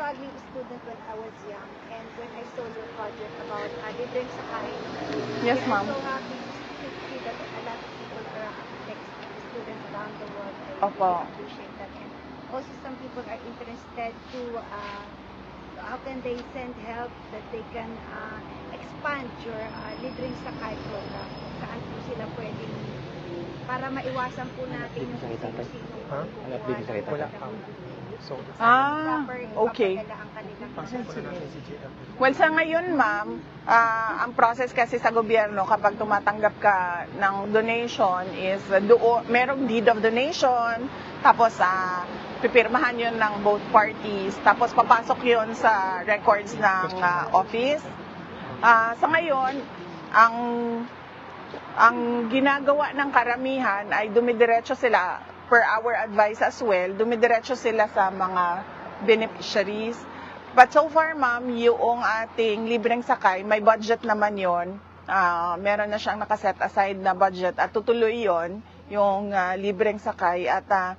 struggling student when I was young, and when I saw your project about uh, libreng sakay, Yes, I'm ma'am. so happy to see that a lot of people are like students around the world. I Opo. really appreciate that. And also some people are interested to uh, how can they send help that they can uh, expand your uh, libreng sakay program. Saan po sila pwedeng para maiwasan po natin yung sino-sino Ha? Hanap din sa itatay. Wala. So, Ah, proper okay. Well, sa ngayon, ma'am, ah, ang process kasi sa gobyerno kapag tumatanggap ka ng donation is uh, do merong deed of donation, tapos ah pipirmahan yun ng both parties, tapos papasok yun sa records ng ah, office. Ah, sa ngayon, ang ang ginagawa ng karamihan ay dumidiretso sila per our advice as well, dumidiretso sila sa mga beneficiaries. But so far, ma'am, yung ating libreng sakay, may budget naman yon. Ah, meron na siyang nakaset aside na budget at tutuloy yon yung ah, libreng sakay at ah,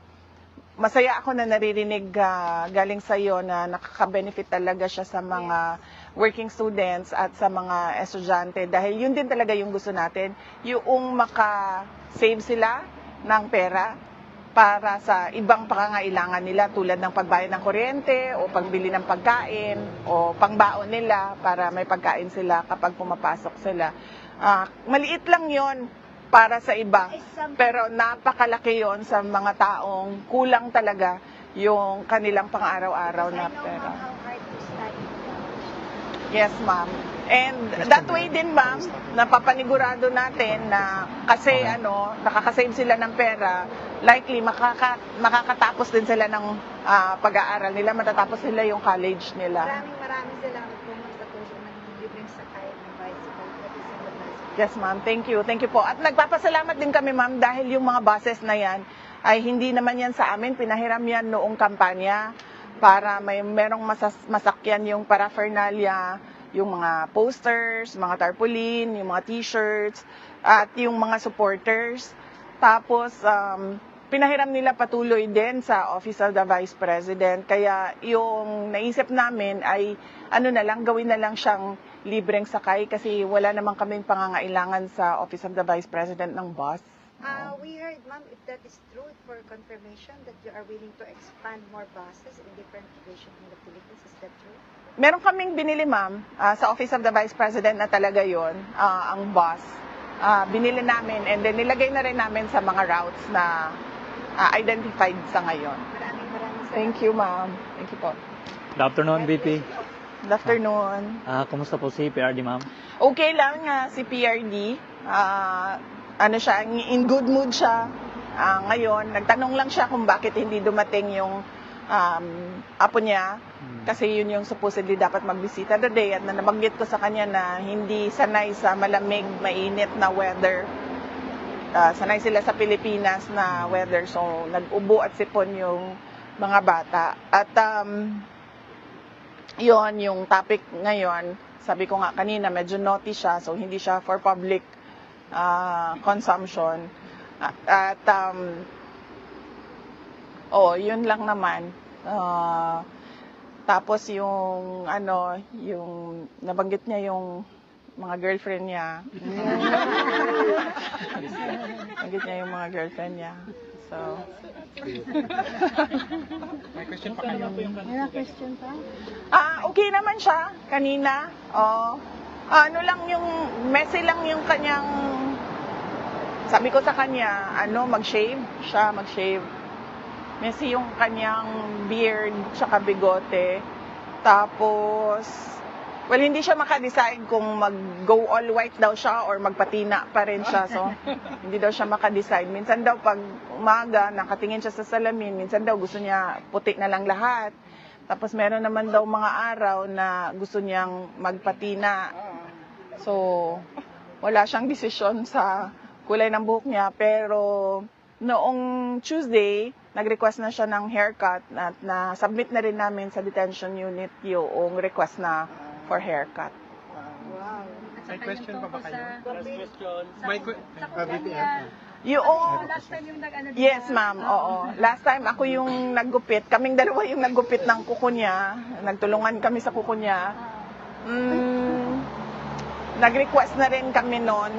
masaya ako na naririnig ah, galing sa iyo na nakaka-benefit talaga siya sa mga working students at sa mga estudyante dahil yun din talaga yung gusto natin, yung maka-save sila ng pera para sa ibang pangangailangan nila tulad ng pagbayad ng kuryente o pagbili ng pagkain o pangbaon nila para may pagkain sila kapag pumapasok sila. Ah, maliit lang yon para sa iba. Pero napakalaki yon sa mga taong kulang talaga yung kanilang pang-araw-araw na pera. ma'am, how hard to study. Yes, ma'am. And that way din, ma'am, napapanigurado natin na kasi ano, nakakasave sila ng pera, likely makaka, makakatapos din sila ng ah, pag-aaral nila, matatapos nila yung college nila. Maraming maraming salamat po ma'am sa tulong ng libreng sakay ng bicycle. Yes, ma'am. Thank you. Thank you po. At nagpapasalamat din kami, ma'am, dahil yung mga buses na yan ay hindi naman yan sa amin. Pinahiram yan noong kampanya para may merong masas, masakyan yung paraphernalia, yung mga posters, mga tarpaulin, yung mga t-shirts, at yung mga supporters. Tapos, um, pinahiram nila patuloy din sa Office of the Vice President. Kaya yung naisip namin ay ano na lang, gawin na lang siyang libreng sakay kasi wala naman kaming pangangailangan sa Office of the Vice President ng bus. Uh, we heard, ma'am, if that is true, for confirmation that you are willing to expand more buses in different locations in the Philippines. Is that true? Meron kaming binili, ma'am, ah, sa Office of the Vice President na talaga yon ang bus. Ah, binili namin and then nilagay na rin namin sa mga routes na ah, identified sa ngayon. Maraming maraming salamat. Thank you, ma'am. Thank you po. Good afternoon, VP. Good afternoon. Ah, kumusta po si PRD, ma'am? Okay lang nga si PRD. Ah, ano siya, in good mood siya. Ah, ngayon, nagtanong lang siya kung bakit hindi dumating yung um, apo niya. Hmm. Kasi yun yung supposedly dapat magbisita today at na nabanggit ko sa kanya na hindi sanay sa malamig, mainit na weather. Ah, sanay sila sa Pilipinas na weather so nag-ubo at sipon yung mga bata. At um, yon yung topic ngayon. Sabi ko nga kanina, medyo naughty siya, so hindi siya for public ah, consumption. At, at um, oh, yun lang naman. Ah, tapos yung ano, yung nabanggit niya yung mga girlfriend niya. nabanggit niya yung mga girlfriend niya. So, May question pa kayo. May question pa? Ah, okay naman siya kanina. Oh. ano lang yung messy lang yung kanyang sabi ko sa kanya, ano, mag-shave siya, mag-shave. Messy yung kanyang beard tsaka bigote. Tapos Well, hindi siya maka-decide kung mag-go all white daw siya or magpatina pa rin siya. So, hindi daw siya maka-decide. Minsan daw pag umaga, nakatingin siya sa salamin, minsan daw gusto niya puti na lang lahat. Tapos meron naman daw mga araw na gusto niyang magpatina. So, wala siyang desisyon sa kulay ng buhok niya. Pero, noong Tuesday, nag-request na siya ng haircut at na-submit na rin namin sa detention unit yung request na for haircut. Wow. May question pa ba kayo? Sa, May que- sa Ah, ah. Yung, Oh, last time yung nag-ano yes ma'am, oo. Last time ako yung naggupit, kaming dalawa yung naggupit ng kuko niya. Nagtulungan kami sa kuko niya. Ah. Mm, nag-request na rin kami noon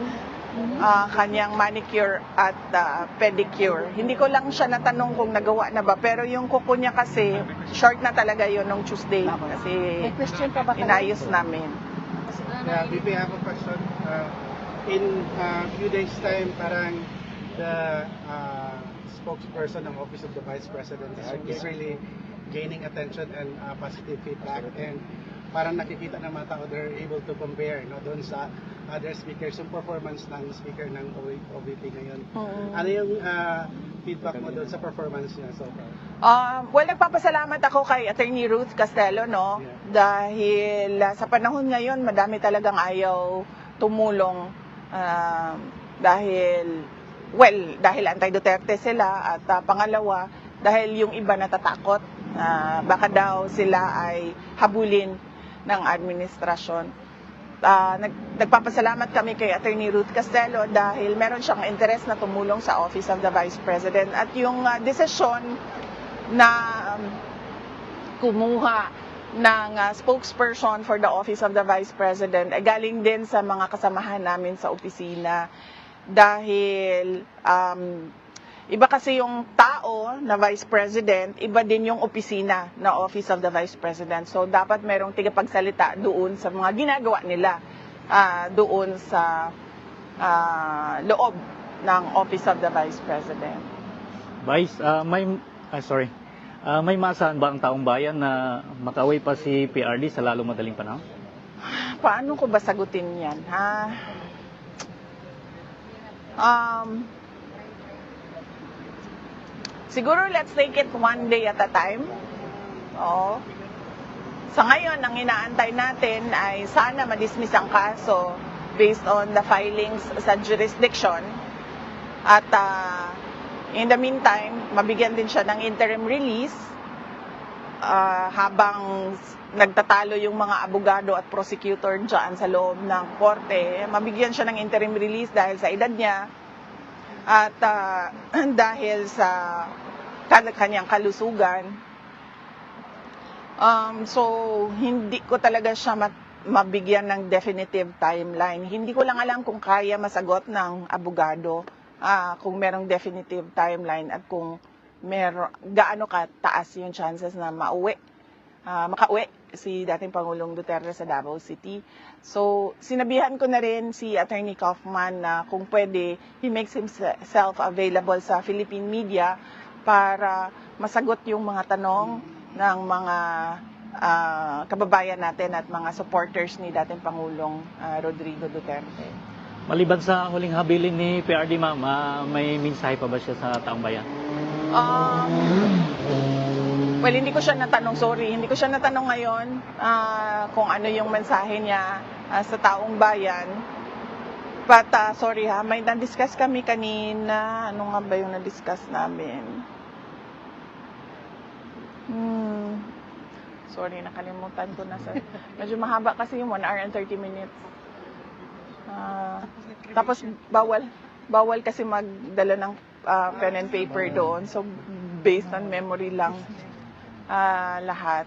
ah, kanyang manicure at ah, pedicure. Hindi ko lang siya natanong kung nagawa na ba, pero yung kuko niya kasi, short na talaga yun nung Tuesday kasi May question pa ba kayo? inayos namin. Yeah, VP, I have a question. Uh, in a few days' time, parang the uh, spokesperson ng Office of the Vice President is, is really gaining attention and uh, positive feedback. And parang nakikita ng mga tao, they're able to compare no, doon sa other speakers, yung performance ng speaker ng OVP ngayon. Oo. Ano yung uh, feedback mo doon sa performance niya so far? Um, well, nagpapasalamat ako kay Attorney Ruth Castello, no? Dahil ah, sa panahon ngayon, madami talagang ayaw tumulong. um, dahil, well, dahil anti-Duterte sila. At ah, pangalawa, dahil yung iba natatakot. na baka daw sila ay habulin ng administrasyon. Ah, nag, nagpapasalamat kami kay Attorney Ruth Castello dahil meron siyang interest na tumulong sa Office of the Vice President. At yung ah, desisyon na um, kumuha ng uh, spokesperson for the Office of the Vice President ay galing din sa mga kasamahan namin sa opisina dahil um, iba kasi yung tao na Vice President, iba din yung opisina na Office of the Vice President. So dapat merong tigapagsalita doon sa mga ginagawa nila ah, doon sa ah, loob ng Office of the Vice President. Vice, ah, may, ah, sorry. Ah, may maasahan ba ang taong bayan na makaway pa si PRD sa lalong madaling panahon? Paano ko ba sagutin yan, ha? Um, siguro let's take it one day at a time. Oo. Sa ngayon, ang inaantay natin ay sana madismiss ang kaso based on the filings sa jurisdiction. At ah, in the meantime, mabigyan din siya ng interim release ah, habang nagtatalo yung mga abogado at prosecutor dyan sa loob ng korte, mabigyan siya ng interim release dahil sa edad niya at ah, dahil sa kan- kanyang kalusugan. Um, so, hindi ko talaga siya mat- mabigyan ng definitive timeline. Hindi ko lang alam kung kaya masagot ng abogado ah, kung merong definitive timeline at kung meron, gaano kataas yung chances na mauwi, ah, makauwi si dating Pangulong Duterte sa Davao City. So, sinabihan ko na rin si Attorney Kaufman na kung pwede, he makes himself available sa Philippine media para masagot yung mga tanong ng mga ah, kababayan natin at mga supporters ni dating Pangulong ah, Rodrigo Duterte. Maliban sa huling habilin ni PRD, ma'am, ah, may mensahe pa ba siya sa taong bayan? Um, well, hindi ko siya natanong, sorry, hindi ko siya natanong ngayon ah, kung ano yung mensahe niya ah, sa taong bayan. But, ah, sorry ha, may na-discuss kami kanina. Ano nga ba yung na-discuss namin? Hmm. Sorry, nakalimutan ko na sa... Medyo mahaba kasi yung 1 hour and 30 minutes. Ah, tapos bawal bawal kasi magdala ng ah, pen and paper doon. So based on memory lang ah, lahat.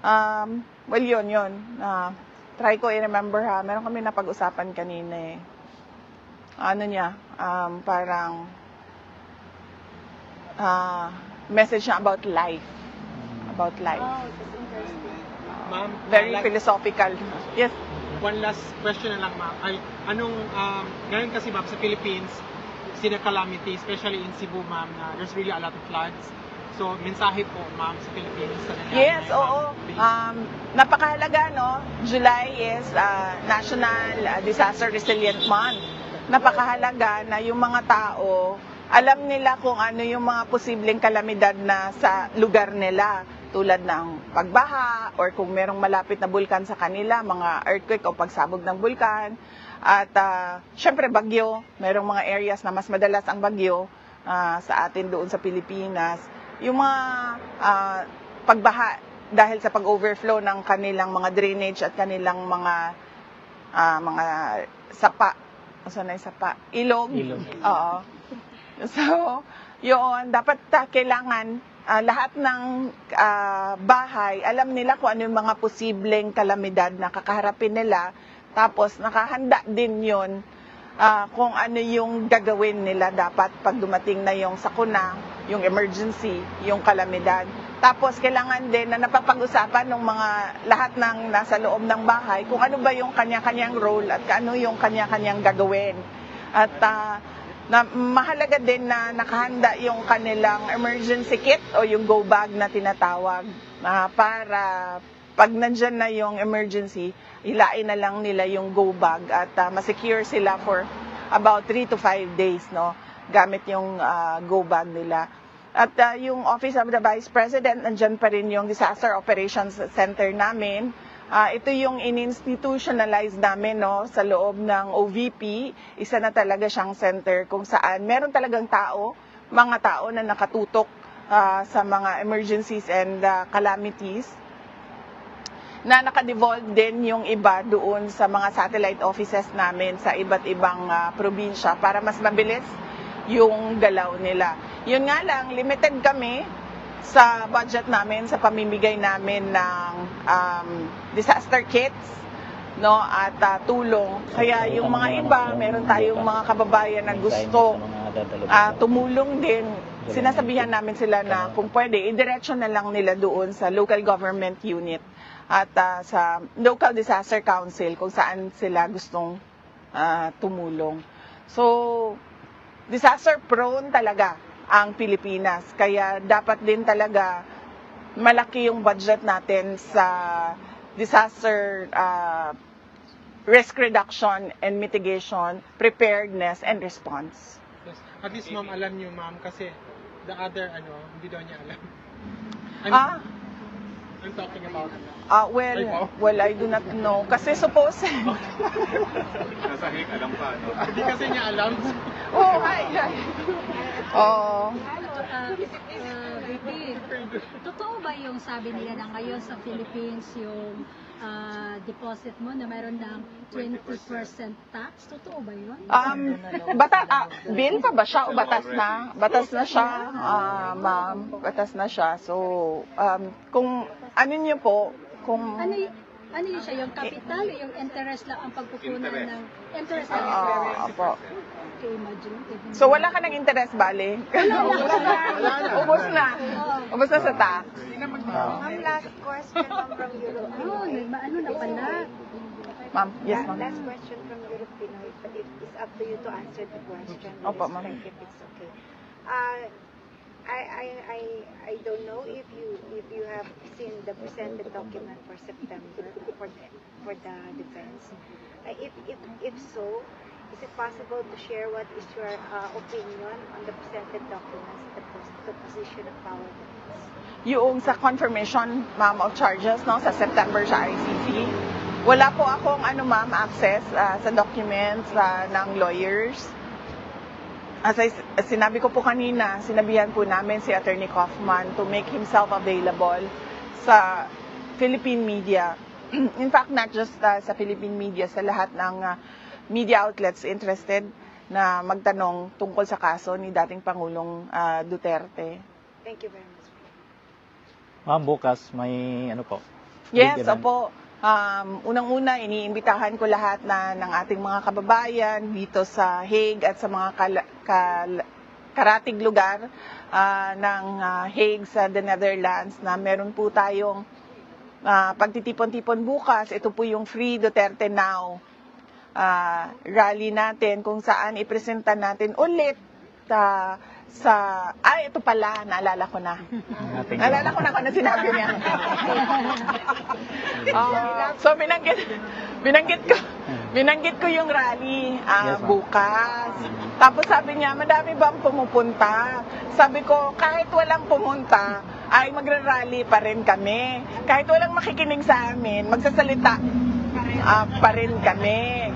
Um, well, yun, yun. Ah, try ko i-remember ha. Meron kami napag-usapan kanina eh. Ano niya, um, parang ah, message niya about life. About life. Oh, it was interesting. Ma'am, Very like, philosophical. Yes. one last question na lang, ma'am. Ay, anong, um, ngayon kasi, ma'am, sa Philippines, sina calamity, especially in Cebu, ma'am, na there's really a lot of floods. So, mensahe po, ma'am, sa Philippines. Sa nangyari Yes, ngayon, oo. Um, napakahalaga, no? July is uh, National uh, Disaster Resilient Month. Napakahalaga na yung mga tao, alam nila kung ano yung mga posibleng kalamidad na sa lugar nila tulad ng pagbaha or kung merong malapit na bulkan sa kanila, mga earthquake o pagsabog ng bulkan. At uh, syempre bagyo, merong mga areas na mas madalas ang bagyo ah, sa atin doon sa Pilipinas. Yung mga ah, pagbaha dahil sa pag-overflow ng kanilang mga drainage at kanilang mga ah, mga sapa. Saan na sapa? Ilog. Ilog. Oo. So, yun, dapat ah, kailangan ah, lahat ng ah, bahay, alam nila kung ano yung mga posibleng kalamidad na kakaharapin nila. Tapos, nakahanda din yun ah, kung ano yung gagawin nila dapat pag dumating na yung sakuna, yung emergency, yung kalamidad. Tapos, kailangan din na napapag-usapan ng mga lahat ng nasa loob ng bahay kung ano ba yung kanya-kanyang role at ano yung kanya-kanyang gagawin. At ah, na mahalaga din na nakahanda yung kanilang emergency kit o yung go bag na tinatawag ah, para pag nandyan na yung emergency, ilain na lang nila yung go bag at ah, masecure sila for about 3 to 5 days no gamit yung ah, go bag nila. At ah, yung Office of the Vice President, nandyan pa rin yung Disaster Operations Center namin. Ah, ito yung in-institutionalize namin no, sa loob ng OVP. Isa na talaga siyang center kung saan meron talagang tao, mga tao na nakatutok ah, sa mga emergencies and ah, calamities na nakadevolve din yung iba doon sa mga satellite offices namin sa iba't ibang ah, probinsya para mas mabilis yung galaw nila. Yun nga lang, limited kami sa budget namin, sa pamimigay namin ng um, disaster kits no at ah, tulong. Kaya yung mga iba, meron tayong mga kababayan na gusto ah, tumulong din. Sinasabihan namin sila na kung pwede, idiretso na lang nila doon sa local government unit at ah, sa local disaster council kung saan sila gustong ah, tumulong. So, disaster prone talaga ang Pilipinas. Kaya dapat din talaga malaki yung budget natin sa disaster ah, risk reduction and mitigation, preparedness and response. Yes. At least ma'am, alam niyo ma'am kasi the other ano, hindi daw niya alam. I'm, Ah, I'm talking about ah, well, Ay, wow. well, I do not know. Kasi suppose, Nasa alam pa, no? Hindi kasi niya alam. oh, hi, hi. Oh, Uh, uh, totoo ba yung sabi nila na ngayon sa Philippines yung uh, deposit mo na mayroon ng 20% tax? Totoo ba yun? um, bata, ah, bill pa ba siya o batas na? Batas na siya, ah, ma'am. Batas na siya. So, um, kung ano niyo po, kung... Ano ano yun siya? Yung capital o yung interest lang ang pagkukunan Interest. ng interest lang? Ah, opo. Okay, imagine. even- So, wala ka ng interest, bali? Ubus na. Ubus na. Ubus na sa tax. Ma'am, last question ma'am, from Europe. Oh, may ano na pala. Ma'am, yes, ma'am. Last question from Europe Pinoy, but it is up to you to answer the question. Opo, ma'am. Frank, If it's okay. Uh, I, I, I, I don't know if you if you have seen the presented document for September for the, for the defense. Uh, if, if, if so, is it possible to share what is your uh, opinion on the presented documents, the, the position of power defense? Yung sa confirmation, ma'am, of charges, no, sa September sa ICC, wala po akong, ano, ma'am, access ah, sa documents ah, ng lawyers. As I, as sinabi ko po kanina, sinabihan po namin si Attorney Kaufman to make himself available sa Philippine media. In fact, not just ah, sa Philippine media, sa lahat ng ah, media outlets interested na magtanong tungkol sa kaso ni dating Pangulong ah, Duterte. Thank you very much. Ma'am, bukas may ano po? Yes, opo. Um, unang-una, iniimbitahan ko lahat na ng ating mga kababayan dito sa Hague at sa mga kala, kal- karatig lugar ah, ng ah, Hague sa the Netherlands na meron po tayong ah, pagtitipon-tipon bukas. Ito po yung Free Duterte Now ah, rally natin kung saan ipresenta natin ulit ah, sa... Ay, ito pala, naalala ko na. Ating Naalala ko na kung ano sinabi niya. Ah, so binanggit binanggit ko binanggit ko yung rally ah, Yes, ma'am. bukas. Tapos sabi niya, madami ba ang pumupunta? Sabi ko, kahit walang pumunta, ay magra-rally pa rin kami. Kahit walang makikinig sa amin, magsasalita ah, pa rin kami.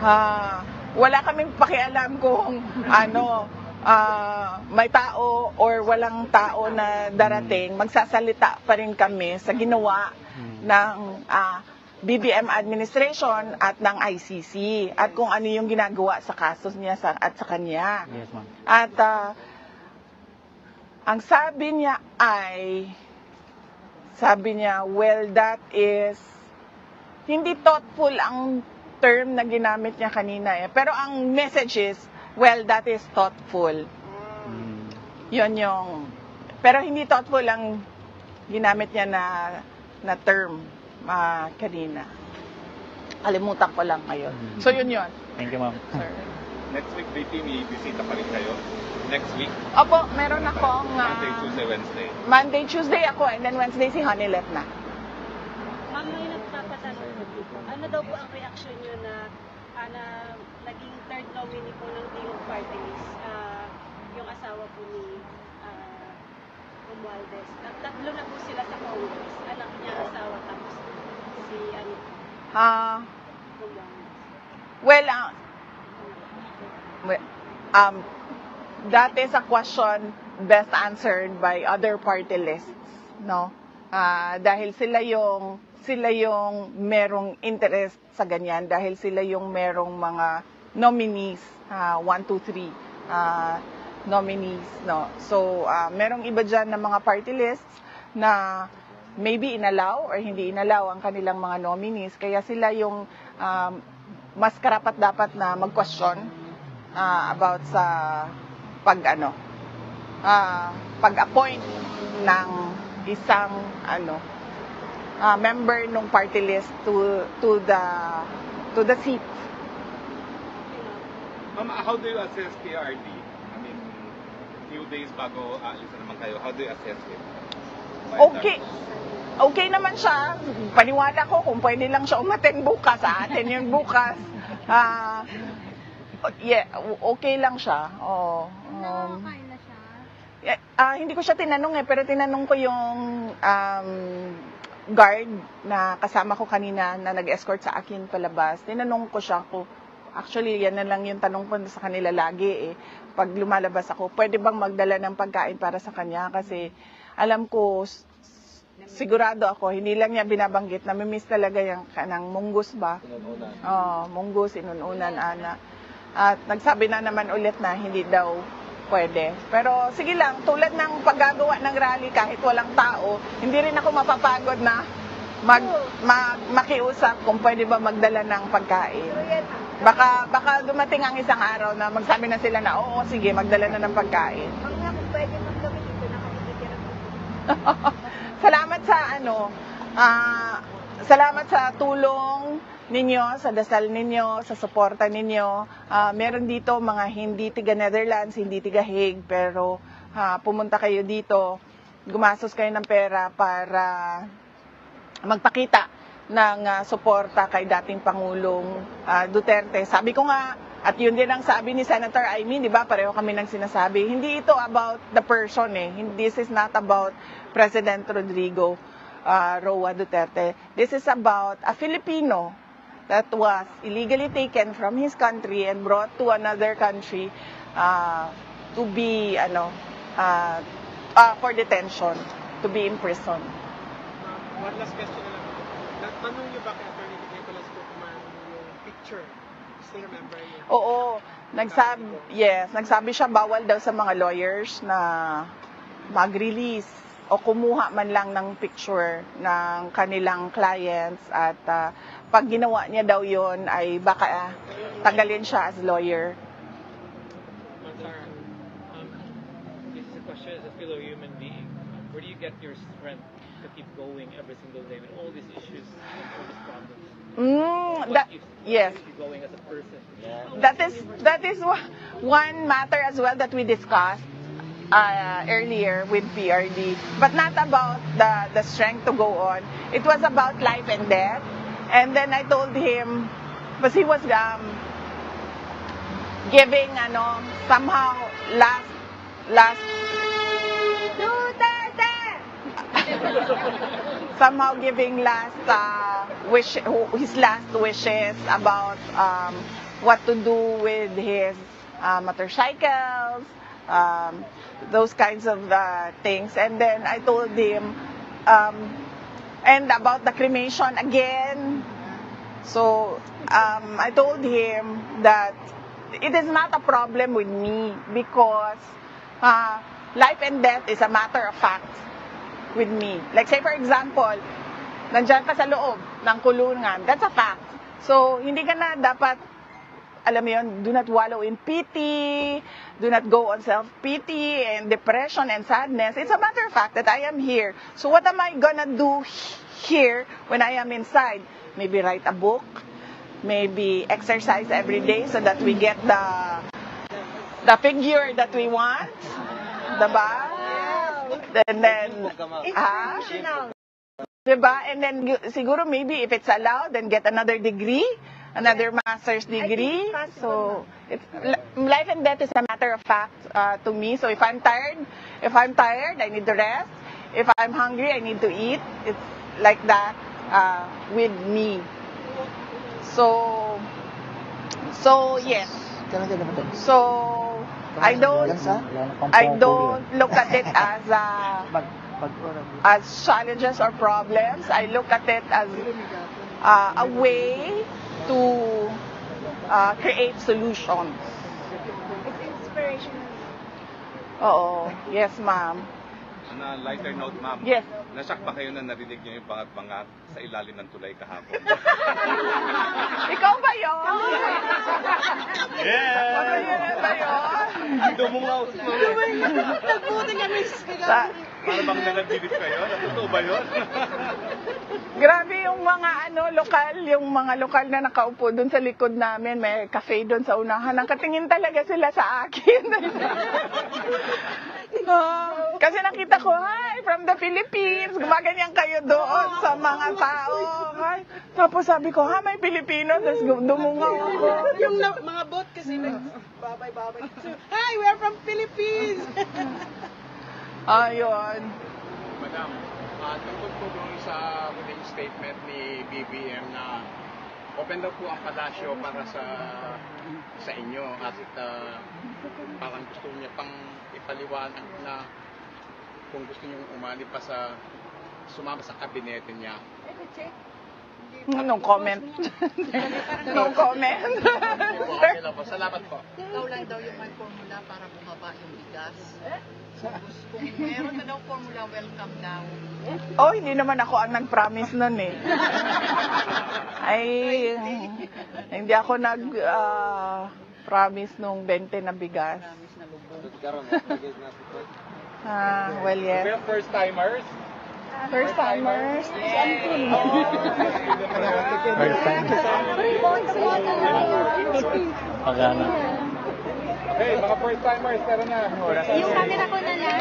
Ah, wala kaming pakialam kung ano ah, may tao or walang tao na darating, magsasalita pa rin kami sa ginawa ng ah, BBM administration at ng ICC at kung ano yung ginagawa sa kasos niya sa, at sa kanya. Yes, ma'am. At ah, ang sabi niya ay, sabi niya, well, that is, hindi thoughtful ang term na ginamit niya kanina eh. Pero ang message is, well, that is thoughtful. Mm. Yun yung, pero hindi thoughtful ang ginamit niya na, na term ah, kanina. Kalimutan ko lang ngayon. So yun yun, Thank you, ma'am. sir. Next week, VP, may bisita pa rin kayo. Next week, Opo, meron akong ah, Monday, Tuesday, Wednesday. Monday, Tuesday ako, and then Wednesday si Honeylet na. Ma'am, may nagpapatanong. Ano daw po ang reaction nyo na, ah, na naging third nominee po ng Tingog Party List, ah, yung asawa po ni uh, Romualdez. Tat- Tatlo na po sila sa Congress. Anak niya, asawa, tapos si ano, Ah, Romualdez. well, ah, well, um, that is a question best answered by other party lists, no? Ah, dahil sila yung sila yung merong interest sa ganyan dahil sila yung merong mga nominees, ah, one, two, three ah, nominees, no? So, ah, merong iba dyan na mga party lists na maybe inalaw or hindi inalaw ang kanilang mga nominees. Kaya sila yung um, mas karapat dapat na mag-question ah, about sa pag ano ah, pag-appoint ng isang ano ah, member ng party list to to the to the seat. Ma'am, how do you assess PRD? I mean, few days bago aalis na naman kayo, how do you assess it? Okay. Okay naman siya. Paniwala ko kung pwede lang siya umaten bukas. Sa atin yun bukas. Ah, yeah, okay lang siya. Oh, um, Nakakain na siya. Eh, ah, hindi ko siya tinanong eh, pero tinanong ko yung um, guard na kasama ko kanina na nag-escort sa akin palabas. Tinanong ko siya ko, actually yan na lang yung tanong ko sa kanila lagi eh. Pag lumalabas ako, pwede bang magdala ng pagkain para sa kanya? Kasi alam ko, sigurado ako, hindi lang niya binabanggit, namimiss talaga yung kanang munggus ba? Oo, munggus, inununan, ana. At nagsabi na naman ulit na hindi daw pwede. Pero sige lang, tulad ng paggagawa ng rally kahit walang tao, hindi rin ako mapapagod na mag, mag makiusap kung pwede ba magdala ng pagkain. Baka baka dumating ang isang araw na magsabi na sila na oo, sige, magdala na ng pagkain. Ang nga kung pwede mong gawin dito, nakakikitira ko. salamat sa ano, ah, salamat sa tulong ninyo, sa dasal ninyo, sa suporta ninyo. Ah, meron dito mga hindi tiga Netherlands, hindi tiga Hague, pero ah, pumunta kayo dito, gumastos kayo ng pera para magpakita ng ah, suporta kay dating Pangulong ah, Duterte. Sabi ko nga, at yun din ang sabi ni Senator Amy, di ba? Pareho kami nang sinasabi. Hindi ito about the person eh. This is not about President Rodrigo uh, Roa Duterte. This is about a Filipino that was illegally taken from his country and brought to another country uh, to be, ano, uh, uh, for detention, to be imprisoned. One last question na lang. Natanong niyo ba kay Attorney Nicholas Guzman yung picture? Still remember yun? Oo, nagsabi, yes, nagsabi siya bawal daw sa mga lawyers na mag-release o kumuha man lang ng picture ng kanilang clients at ah, pag ginawa niya daw yon ay baka ah, tanggalin siya as lawyer. Mansara, um, this is a question as a fellow human being. Where do you get your strength to keep going every single day with all these issues and all these problems? Mm, What that, keeps yes. you going as a person? That is that is one matter as well that we discussed uh, earlier with PRD, but not about the the strength to go on. It was about life and death. And then I told him, because he was um, giving ano somehow last last somehow giving last uh, wish his last wishes about um, what to do with his uh, motorcycles, um, those kinds of uh, things. And then I told him, um, and about the cremation again. So, um, I told him that it is not a problem with me because uh, life and death is a matter of fact with me. Like say for example, nandyan ka sa loob ng kulungan, that's a fact. So, hindi ka na dapat, alam mo yun, do not wallow in pity, do not go on self-pity and depression and sadness. It's a matter of fact that I am here. So what am I gonna do here when I am inside? Maybe write a book, maybe exercise every day so that we get the the figure that we want. Diba? And then, ah, Inspirational. Diba? And then gu- siguro maybe if it's allowed, then get another degree, another master's degree. possible, So it's li- life and death is a matter of fact uh, to me. So if I'm tired, if I'm tired, I need to rest. If I'm hungry, I need to eat. It's like that uh, with me. So so yes. So I don't I don't look at it as uh, as challenges or problems. I look at it as uh, a way to uh, create solutions. It's inspirational. Oo. Yes, ma'am. On a lighter note, ma'am. Yes. Nasyak ba kayo na narinig niyo yung bangat-bangat sa ilalim ng tulay kahapon? Ikaw ba yun? yeah! Ano yun ba yun? Dumungaw si ma'am. Sa- Para bang nagagilip kayo? Natotoo ba yun? Grabe yung mga ano lokal, yung mga lokal na nakaupo doon sa likod namin, may cafe doon sa unahan. Nakatingin talaga sila sa akin. Kasi nakita ko, hi, from the Philippines. Gumaganyan kayo doon sa mga tao. Hi. Tapos sabi ko, ha, may Pilipino. Tapos dumungaw ako. yung na, mga bot kasi nag babay-babay. So, Hi, we're from Philippines! Ayun. Madam, uh, tungkol po dun sa huling statement ni BBM na open daw po ang palasyo para sa sa inyo at uh, parang gusto niya pang ipaliwanag na kung gusto niyo umali pa sa sumama sa kabinete niya. No comment. no comment. Okay lang po. Salamat po. Ikaw lang daw yung may formula para bumaba yung bigas. So, kung meron na daw formula, welcome daw. Oh, hindi naman ako ang nag-promise nun eh. Ay, hindi ako nag ah, promise nung 20 na bigas. Ah, well, We yes. first timers. First timers. First time. Pagana. Hey, mga first timers, tara na. Yung camera ko na lang.